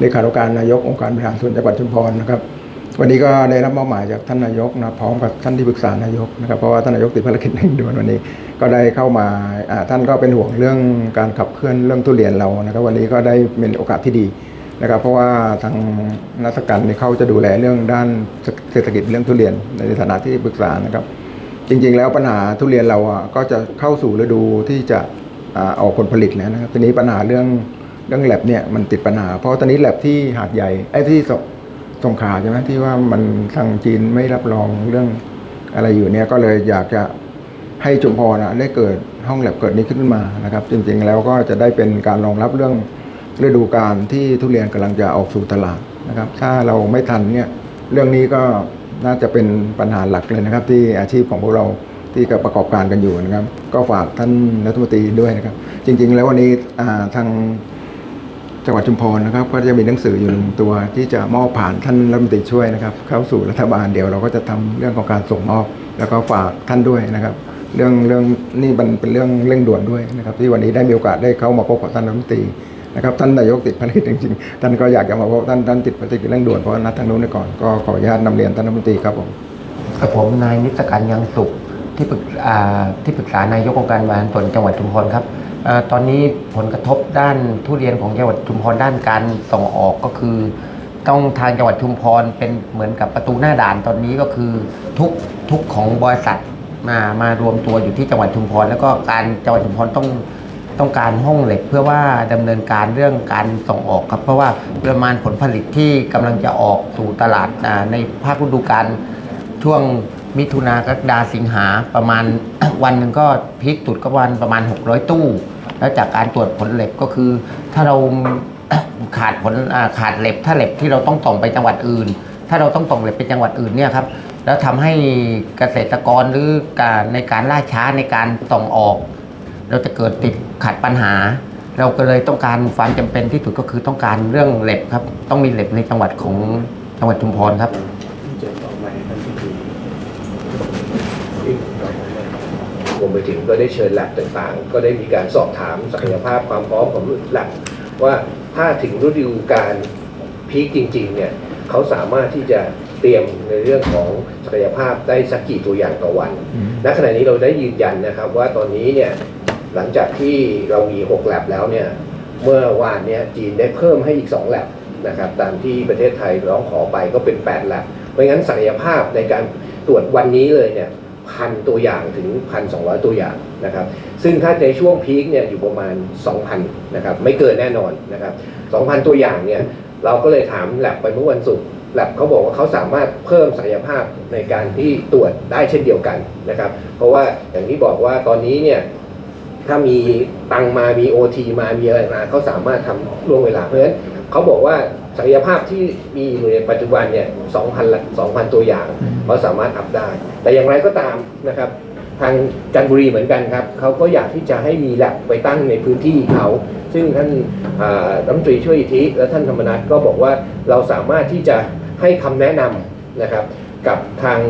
เลขานุการนายกองค์การบริหารส่วนจังหวัดชุมพรนะครับ วันนี้ก็ได้รับมอบหมายจากท่านนายกนะพร้อมกับท่านที่ปรึกษานายกนะครับเพราะว่าท่านนายกติดภารกิจเร่งด่วนวันนี้ ก็ได้เข้ามาท่านก็เป็นห่วงเรื่องการขับเคลื่อนเรื่องทุเรียนเรานะครับ วันนี้ก็ได้เป็นโอกาสที่ดีนะครับ เพราะว่าทางรัฐการเนี่ยเขาจะดูแลเรื่องด้านเศรษฐกิจเรื่องทุเรียนในฐานะที่ปรึกษานะครับ จริงๆ แล้วปัญหาทุเรียนเราก็จะเข้าสู่ฤดูที่จะอออกผลผลิตแล้วนะครับทีนี้ปัญหาเรื่อง เรื่องแลบเนี่ยมันติดปัญหา เพราะตอนนี้แลบที่หาดใหญ่ไอ้ที่สงสงขาใช่ไหมที่ว่ามันทางจีนไม่รับรองเรื่องอะไรอยู่เนี่ยก็เลยอยากจะให้จุมพรอะได้เกิดห้องแลบเกิดนี้ขึ้นมานะครับ จริงๆแล้วก็จะได้เป็นการรองรับเรื่องฤดูกาลที่ทุเรียนกำลังจะออกสู่ตลาดนะครับ ถ้าเราไม่ทันเนี่ยเรื่องนี้ก็น่าจะเป็นปัญหาหลักเลยนะครับ ที่อาชีพของพวกเราที่กับประกอบการกันอยู่นะครับ ก็ฝากท่านรัฐมนตรีด้วยนะครับ จริง ๆ แล้ววันนี้ทาง จังหวัดชุมพรนะครับก็จะมีหนังสืออยู่หนึ่งตัวที่จะมอบผ่านท่านรัฐมนตรีช่วยนะครับ เข้าสู่รัฐบาลเดี๋ยวเราก็จะทำเรื่องของการส่งมอบ แล้วก็ฝากท่านด้วยนะครับ เรื่องเรื่องนี่มันเป็นเรื่องเร่งด่วนด้วยนะครับ ที่วันนี้ได้มีโอกาสได้เข้ามาพบกับท่านรัฐมนตรีนะครับท่านนายกติดภารกิจจริงๆท่านก็อยากจะมาพบท่านท่านติดภารกิจเร่งด่วนเพราะนัดทางนู้นก่อนก็ขออนุญาตนำเรียนท่านรัฐมนตรีครับผมกับผมนายนิสการยังสุขที่ปรึกอ่าที่ปรึกษานายกองค์การบริหารส่วนจังหวัดชุมพรครับ ตอนนี้ผลกระทบด้านทุเรียนของจังหวัดชุมพรด้านการส่งออกก็คือ ต้องทางจังหวัดชุมพรเป็นเหมือนกับประตูหน้าด่านตอนนี้ก็คือทุกทุกของบริษัทมามารวมตัวอยู่ที่จังหวัดชุมพร แล้วก็การจังหวัดชุมพรต้องต้องการห้องเหล็กเพื่อว่าดำเนินการเรื่องการส่งออกครับ เพราะว่าปริมาณผลผลิตที่กำลังจะออกสู่ตลาดในภาคฤดูกาลช่วงมิถุนากรกฎาสิงหาประมาณวันหนึ่งก็พีคสุดก็วันประมาณ 600 ตู้ แล้วจากการตรวจผลเหล็กก็คือ ถ้าเราขาดผลขาดเหล็กถ้าเหล็กที่เราต้องส่งไปจังหวัดอื่น ถ้าเราต้องส่งเหล็กไปจังหวัดอื่นเนี่ยครับแล้วทำให้เกษตรกรหรือการในการล่าช้าในการส่งออก เราจะเกิดติดขัดปัญหา เราก็เลยต้องการความจำเป็นที่สุดก็คือต้องการเรื่องเหล็กครับ ต้องมีเหล็กในจังหวัดของจังหวัดชุมพรครับ รวมไปถึงก็ได้เชิญแลบต่างๆ ก็ได้มีการสอบถามศักยภาพความพร้อมของแลบว่าถ้าถึงฤดูการพีคจริงๆเนี่ยเขาสามารถที่จะเตรียมในเรื่องของศักยภาพได้สักกี่ตัวอย่างต่อวัน ณ ขณะนี้เราได้ยืนยันนะครับว่าตอนนี้เนี่ยหลังจากที่เรามี 6 แลบแล้วเนี่ยเมื่อวานเนี่ยจีนได้เพิ่มให้อีก 2 แลบนะครับตามที่ประเทศไทยร้องขอไปก็เป็น 8 แลบเพราะงั้นศักยภาพในการตรวจวันนี้เลยเนี่ย พันตัวอย่างถึง 1,200 ตัวอย่างนะครับ ซึ่งถ้าในช่วงพีคเนี่ยอยู่ประมาณ 2,000 นะครับ ไม่เกินแน่นอนนะครับ 2,000 ตัวอย่างเนี่ยเราก็เลยถามแลบไปเมื่อวันศุกร์แลบเขาบอกว่าเขาสามารถเพิ่มศักยภาพในการที่ตรวจได้เช่นเดียวกันนะครับ เพราะว่าอย่างที่บอกว่าตอนนี้เนี่ยถ้ามีตังมามี OT มามีอะไรมาเขาสามารถทำล่วงเวลาเพราะฉะนั้นเขาบอกว่า ศักยภาพที่มีอยู่ในปัจจุบันเนี่ย2,000ละ2,000 ตัวอย่างเขาสามารถอัพได้ แต่อย่างไรก็ตามนะครับ ทางจันทบุรีเหมือนกันครับเขาก็อยากที่จะให้มีแลบไปตั้งในพื้นที่เขา ซึ่งท่านอ่ารัฐมนตรีช่วยอิทธิ และท่านธรรมนัฐก็บอกว่าเราสามารถที่จะให้คำแนะนำนะครับกับทาง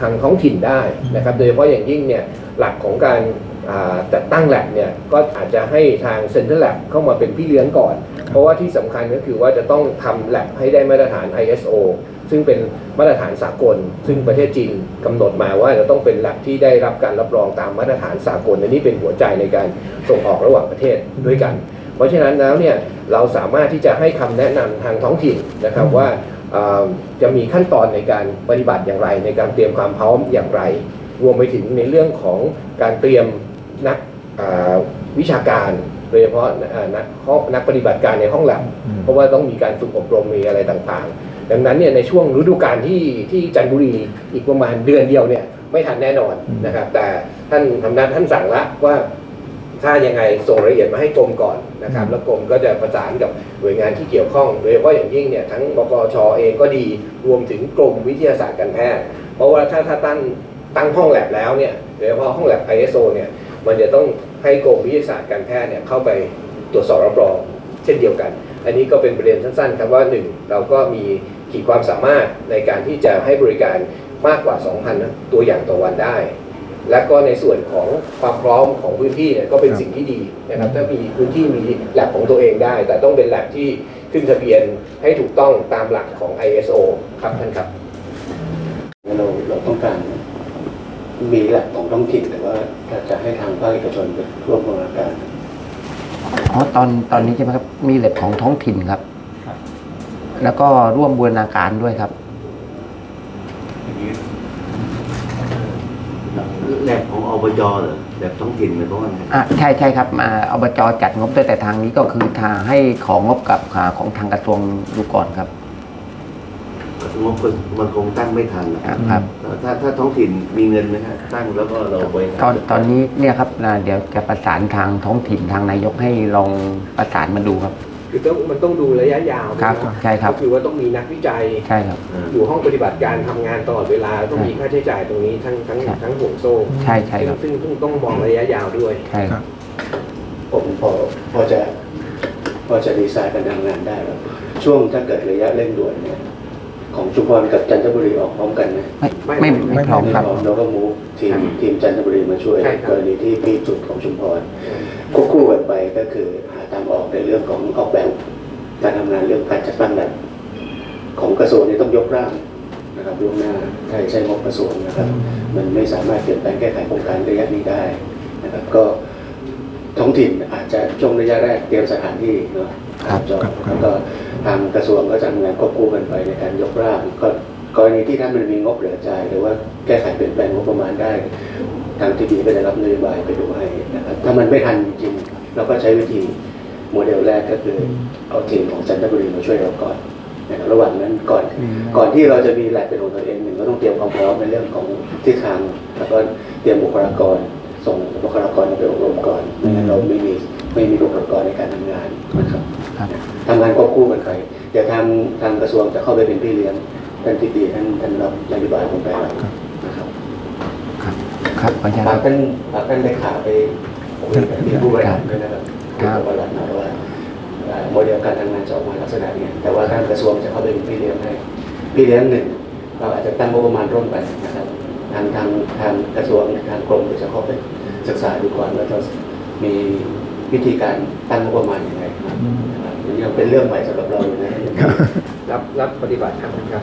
ทางท้องถิ่นได้นะครับ โดยเฉพาะอย่างยิ่งเนี่ยหลักของการ อ่าจัดตั้งแลบเนี่ยก็อาจจะให้ทางเซ็นเตอร์แลบเข้ามาเป็นพี่เลี้ยงก่อน เพราะว่าที่สำคัญก็คือว่าจะต้องทำแลบให้ได้มาตรฐาน ISO ซึ่งเป็นมาตรฐานสากล ซึ่งประเทศจีนกำหนดมาว่าจะต้องเป็นแลบที่ได้รับการรับรองตามมาตรฐานสากลอันนี้เป็นหัวใจในการส่งออกระหว่างประเทศด้วยกัน เพราะฉะนั้นแล้วเนี่ยเราสามารถที่จะให้คำแนะนำทางท้องถิ่นนะครับว่าจะมีขั้นตอนในการปฏิบัติอย่างไร ในการเตรียมความพร้อมอย่างไร รวมไปถึงในเรื่องของการเตรียม นักอ่าวิชาการโดยเฉพาะอ่านักห้องนักปฏิบัติการในห้องแลบอืมเพราะว่าต้องมีการฝึกอบรมมีอะไรต่างๆ ดังนั้นเนี่ยในช่วงฤดูกาลที่ที่จันทบุรีอีกประมาณเดือนเดียวเนี่ยไม่ทันแน่นอนนะครับ แต่ท่านทำนัดท่านสั่งละว่าถ้ายังไงส่งรายละเอียดมาให้กรมก่อนนะครับ แล้วกรมก็จะประสานกับหน่วยงานที่เกี่ยวข้องโดยเฉพาะอย่างยิ่งเนี่ยทั้งบกชเองก็ดีรวมถึงกรมวิทยาศาสตร์การแพทย์ เพราะว่าถ้าถ้าตั้งตั้งห้องแลบแล้วเนี่ยโดยเฉพาะห้องแลบ ISO เนี่ย มันจะต้องให้กรมวิทยาศาสตร์การแพทย์เนี่ยเข้าไปตรวจสอบรับรองเช่นเดียวกัน อันนี้ก็เป็นประเด็นสั้นๆครับว่าหนึ่งเราก็มีขีดความสามารถในการที่จะให้บริการมากกว่า 2,000 ตัวอย่างต่อวันได้ และก็ในส่วนของความพร้อมของพื้นที่เนี่ยก็เป็นครับสิ่งที่ดีนะครับถ้ามีพื้นที่มีแลบของตัวเองได้ แต่ต้องเป็นแลบที่ขึ้นทะเบียนให้ถูกต้องตามหลักของ ISO ครับท่านครับเราเราต้องการ มีแหละของท้องถิ่นแต่ว่าถ้าจะให้ทางภาคเอกชนไปร่วมบูรณาการอ๋อตอนตอนนี้ใช่ไหมครับ มีแลบของท้องถิ่นครับ แล้วก็ร่วมบูรณาการด้วยครับแลบของอบจเหรอแลบท้องถิ่นหมายความว่าไงอะใช่ใช่ครับมาอบจจัดงบด้วยแต่ทางนี้ก็คือทางให้ของงบกับอ่าของทางกระทรวงดูก่อนครับ งบมันคงตั้งไม่ทันนะอะครับ ถ้าถ้าท้องถิ่นมีเงินไหมฮะตั้งแล้วก็เราบริหารตอนตอนนี้เนี่ยครับอ่าเดี๋ยวจะประสานทางท้องถิ่นทางนายกให้ลองประสานมาดูครับ คือต้องมันต้องดูระยะยาวครับนะใช่ครับ ก็คือว่าต้องมีนักวิจัย ใช่ครับอ่าอยู่ห้องปฏิบัติการทำงานตลอดเวลาต้องมีค่าใช้จ่ายตรงนี้ทั้งทั้งใช่ ทั้งห่วงโซ่ใช่ใช่ครับซึ่งซึ่งต้องมองระยะยาวด้วยใช่ครับ ผมพอพอจะพอจะดีไซน์การทำงานได้แล้วช่วงถ้าเกิดระยะเร่งด่วนเนี่ย ของชุมพรกับจันทบุรีออกพร้อมกันไหมไม่ไม่ไม่พร้อมครับพร้อมเราก็มูฟทีมทีมจันทบุรีมาช่วยใช่ครับกรณีที่พีคสุดของชุมพรควบคู่กันไปก็คือหาทางออกในเรื่องของออกแบบการทำงานเรื่องการจัดตั้งแลบของกระทรวงนี่ต้องยกร่างนะครับล่วงหน้าถ้าใช้งบกระทรวงนะครับ มันไม่สามารถเปลี่ยนแปลงแก้ไขโครงการระยะนี้ได้นะครับก็ท้องถิ่นอาจจะช่วงระยะแรกเตรียมสถานที่เนาะครับจอครับครับแล้วก็ ทางกระทรวงก็จะทำงานควบคู่กันไปในการยกร่างก็กรณีที่ท่านมันมีงบเหลือจ่ายหรือว่าแก้ไขเปลี่ยนแปลงงบประมาณได้ ทางทีดีก็จะรับนโยบายไปดูให้นะครับถ้ามันไม่ทันจริงๆเราก็ใช้วิธีโมเดลแรกก็คือเอาทีมของจันทบุรีมาช่วยเราก่อนนะครับระหว่างนั้นก่อน ก่อนที่เราจะมีแลบเป็นของตัวเองหนึ่งก็ต้องเตรียมความพร้อมในเรื่องของทิศทางแล้วก็เตรียมบุคลากร ส่งบุคลากรไปอบรมก่อนไม่งั้นเราไม่มีไม่มีบุคลากรในการทำงานนะครับครับ ทำงานควบคู่กันไปเดี๋ยวทางทางกระทรวงจะเข้าไปเป็นพี่เลี้ยงท่านทิดีท่านท่านรับนโยบายผมไปแล้วนะครับครับครับขออนุญาตฝาคกรับท่านฝากท่านเลขาไปคุยกับที่ผู้บริหารด้วยนะครับครับผู้บริหารนะว่าเอ่อโมเดลการทำงานจะออกมาลักษณะเนี้แต่ว่าทางกระทรวงจะเข้าไปเป็นพี่เลี้ยงให้พี่เลี้ยงหนึ่งเราอาจจะตั้งงบประมาณร่วมกันนะครับทางทางทางกระทรวงทางกรมจะเข้าไปศึกษาดูก่อนว่าจะมีวิธีการตั้งงบประมาณยังไงนะครับมัน ยังเป็นเรื่องใหม่สำหรับเราอยู่นะรับรับปฏิบัติครับท่านครับ